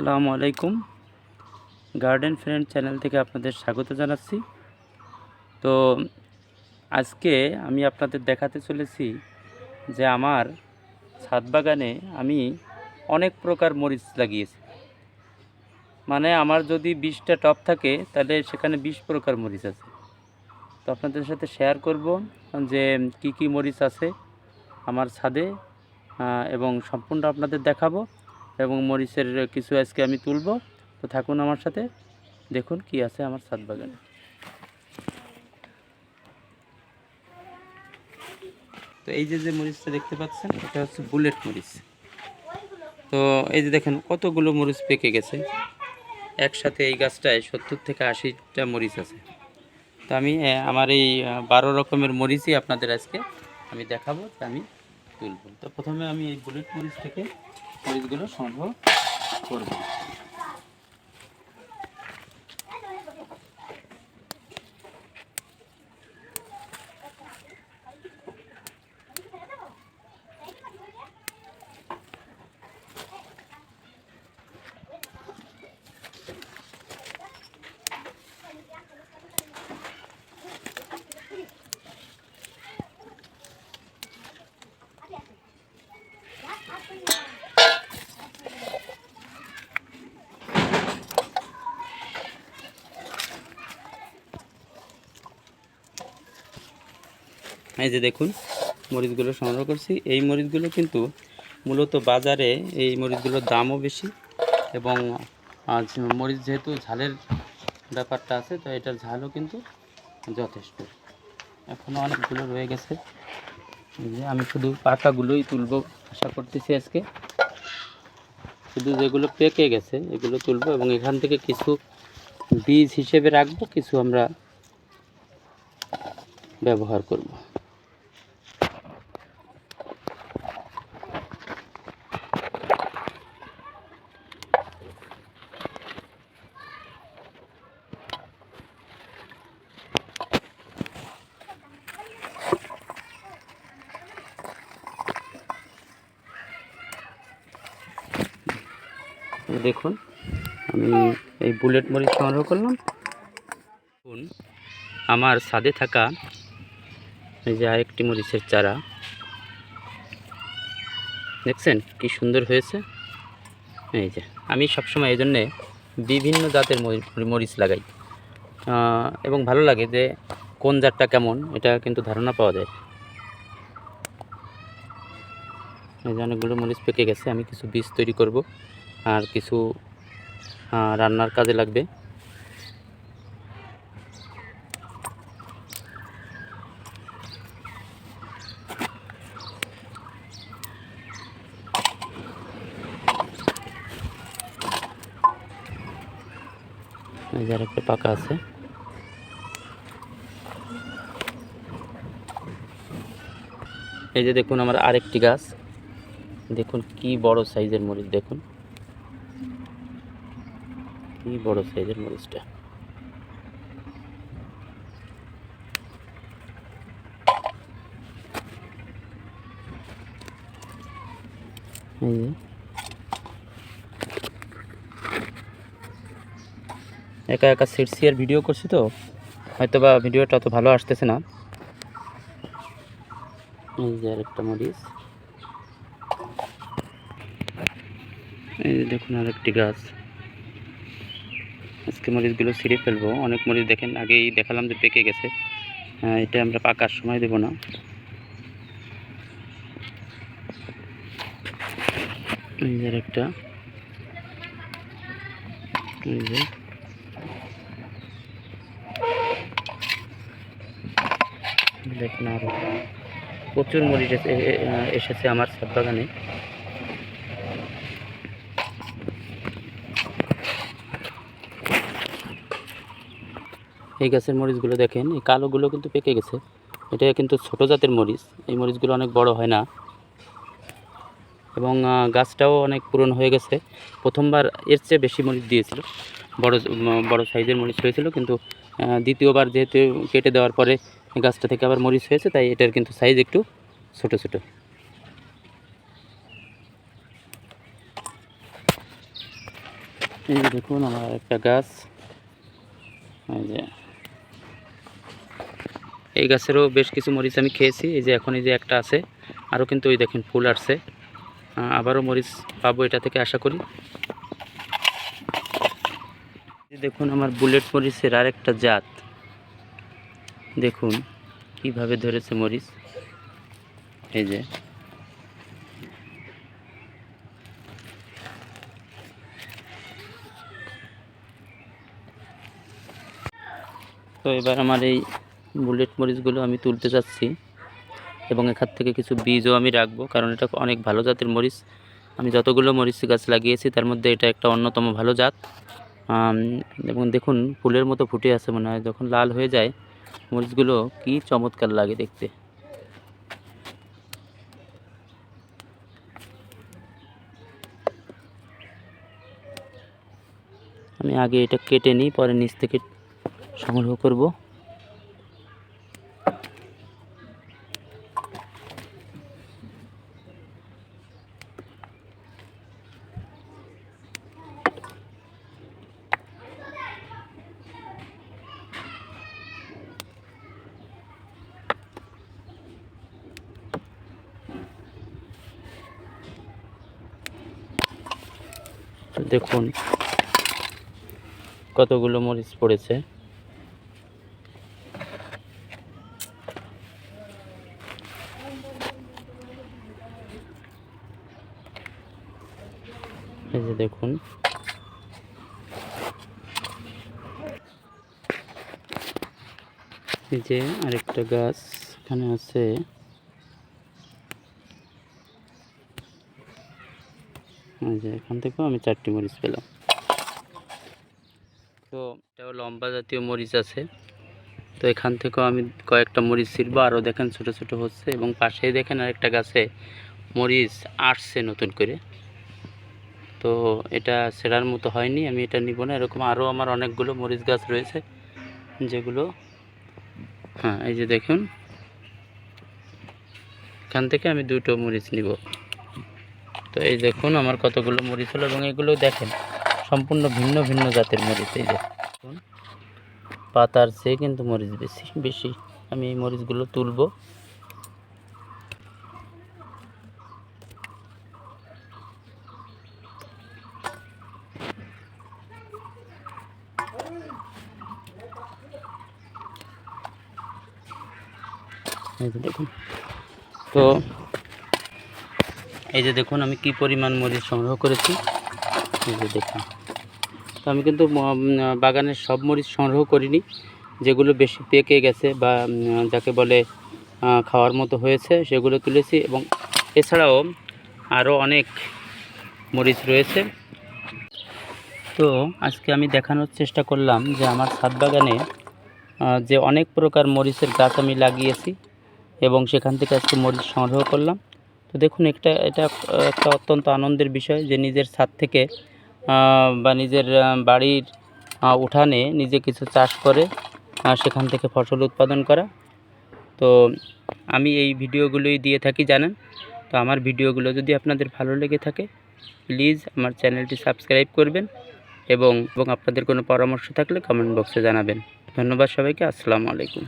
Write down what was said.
আসসালামু আলাইকুম। Garden friend channel থেকে আপনাদের স্বাগত জানাচ্ছি। তো আজকে আমি আপনাদের দেখাতে চলেছি যে আমার ছাদ বাগানে আমি অনেক প্রকার মরিচ লাগিয়েছি। মানে আমার যদি বিশটা টপ থাকে, তাহলে সেখানে বিশ প্রকার মরিচ আছে। তো আপনাদের সাথে শেয়ার করব যে কি কি মরিচ আছে আমার ছাদে এবং সম্পূর্ণ আপনাদের দেখাবো। এবং মরিচের কিছু আজকে আমি তুলবো। তো থাকুন আমার সাথে, দেখুন কি আছে আমার ছাদ বাগানে। তো এই যে যে মরিচটা দেখতে পাচ্ছেন, এটা হচ্ছে বুলেট মরিচ। তো এই যে দেখেন, কতগুলো মরিচ পেকে গেছে। একসাথে এই গাছটায় সত্তর থেকে আশিটা মরিচ আছে। তো আমি আমার এই বারো রকমের মরিচই আপনাদের আজকে আমি দেখাবো আমি তুলব। তো প্রথমে আমি এই বুলেট মরিচ থেকে মরিচগুলো সংগ্রহ করব। এই যে দেখুন, মরিচগুলো সংগ্রহ করছি। এই মরিচগুলো কিন্তু মূলত বাজারে এই মরিচগুলোর দামও বেশি এবং মরিচ যেহেতু ঝালের ব্যাপারটা আছে, তো এটার ঝালও কিন্তু যথেষ্ট। এখনও অনেকগুলো রয়ে গেছে। যে আমি শুধু পাতাগুলোই তুলবো আশা করতেছি আজকে। শুধু যেগুলো পেকে গেছে, এগুলো তুলব এবং এখান থেকে কিছু বীজ হিসেবে রাখব, কিছু আমরা ব্যবহার করব। দেখুন, আমি এই বুলেট মরিচ সংগ্রহ করলাম। দেখুন, আমার ছাদে থাকা এই যে আরেকটি মরিচের চারা। দেখছেন কি সুন্দর হয়েছে? এই যে, আমি সবসময় এই জন্যে বিভিন্ন জাতের মরি- মরিচ লাগাই। এবং ভালো লাগে যে কোন জাতটা কেমন, এটা কিন্তু ধারণা পাওয়া যায়। এই যে অনেকগুলো মরিচ পেকে গেছে, আমি কিছু বীজ তৈরি করব। আর কিছু রান্নার কাজে লাগবে। এই যে আরেকটা পাকা আছে। এই যে দেখুন, আমার আরেকটি গাছ। দেখুন, কি বড় সাইজের মরিচ, দেখুন। কি বড় সাইজের মরিচটা। এই একা একা সিটসি আর ভিডিও করছি তো হয়তো বা ভিডিওটা অত ভালো আসতেছে না। এই যে আরেকটা মরিচ। এই দেখুন আরেকটি গাছ। আজকে মরিচগুলো ছিঁড়ে ফেলব। অনেক মরিচ দেখেন, আগেই দেখালাম যে পেকে গেছে। এটা আমরা পাকার সময় দেব না। আরেকটা। দেখুন আরও প্রচুর মরিচ এসেছে আমার ছাদ বাগানে। এই গাছের মরিচগুলো দেখেন, এই কালোগুলো কিন্তু পেকে গেছে। এটা কিন্তু ছোট জাতের মরিচ, এই মরিচগুলো অনেক বড় হয় না। এবং গাছটাও অনেক পুরনো হয়ে গেছে। প্রথমবার এর চেয়ে বেশি মরিচ দিয়েছিল। বড় বড় সাইজের মরিচ হয়েছিল, কিন্তু দ্বিতীয়বার যেহেতু কেটে দেওয়ার পরে গাছটা থেকে আবার মরিচ হয়েছে, তাই এটার কিন্তু সাইজ একটু ছোট ছোট। এই দেখুন, আমার একটা গাছ। এই যে এই গাছেরও বেশ কিছু মরিচ আমি খেয়েছি, এই যে এখন এই যে একটা আছে, আরও কিন্তু ওই দেখেন ফুল আসছে। আবারও মরিচ পাবো এটা থেকে আশা করি। দেখুন আমার বুলেট মরিচের আর একটা জাত। দেখুন কীভাবে ধরেছে মরিচ। এই যে। তো এবার আমার এই বুলেট মরিচগুলো আমি তুলতে যাচ্ছি এবং এখান থেকে কিছু বীজও আমি রাখব, কারণ এটা অনেক ভালো জাতের মরিচ। আমি যতগুলো মরিচ গাছ লাগিয়েছি, তার মধ্যে এটা একটা অন্যতম ভালো জাত। এবং দেখুন, ফুলের মতো ফুটে আছে মনে হয়, যখন লাল হয়ে যায়, মরিচগুলো কি চমৎকার লাগে দেখতে। আমি আগে এটা কেটে নিই, পরে নিচ থেকে সংগ্রহ করব। দেখুন কতগুলো মরিচ পড়েছে। এই যে দেখুন। যে আরেকটা গাছ এখানে আছে। যে এখান থেকেও আমি চারটি মরিচ পেলাম। তো এটাও লম্বা জাতীয় মরিচ আছে। তো এখান থেকেও আমি কয়েকটা মরিচ ছিড়বো। আরও দেখেন ছোট ছোট হচ্ছে এবং পাশেই দেখেন আরেকটা গাছে মরিচ আসছে নতুন করে। তো এটা সেরার মতো হয়নি, আমি এটা নিব না। এরকম আরও আমার অনেকগুলো মরিচ গাছ রয়েছে যেগুলো হ্যাঁ এই যে দেখুন। এখান থেকে আমি দুটো মরিচ নিব। তো এই দেখুন আমার কতগুলো মরিচ হলো এবং এগুলো দেখেন সম্পূর্ণ ভিন্ন ভিন্ন জাতের মরিচ এই দেখুন, পাতার চেয়ে কিন্তু মরিচ বেশি বেশি আমি এই মরিচগুলো তুলবো। দেখুন। তো এই যে দেখুন, আমি কি পরিমাণ মরিচ সংগ্রহ করেছি। দেখুন। তো আমি কিন্তু বাগানের সব মরিচ সংগ্রহ করিনি, যেগুলো বেশি পেকে গেছে বা যাকে বলে খাওয়ার মতো হয়েছে, সেগুলো তুলেছি এবং এছাড়াও আরও অনেক মরিচ রয়েছে। তো আজকে আমি দেখানোর চেষ্টা করলাম যে আমার ছাদ বাগানে যে অনেক প্রকার মরিচের গাছ আমি লাগিয়েছি এবং সেখান থেকে আজকে মরিচ সংগ্রহ করলাম। তো দেখুন, একটা, এটা, একটা অত্যন্ত আনন্দের বিষয় যে নিজের ছাদ থেকে বা নিজের বাড়ির উঠানে নিজে কিছু চাষ করে সেখান থেকে ফসল উৎপাদন করা। তো আমি এই ভিডিওগুলোই দিয়ে থাকি, জানেন? তো আমার ভিডিওগুলো যদি আপনাদের ভালো লেগে থাকে, প্লিজ আমার চ্যানেলটি সাবস্ক্রাইব করবেন এবং এবং আপনাদের কোনো পরামর্শ থাকলে কমেন্ট বক্সে জানাবেন। ধন্যবাদ সবাইকে, আসসালামু আলাইকুম।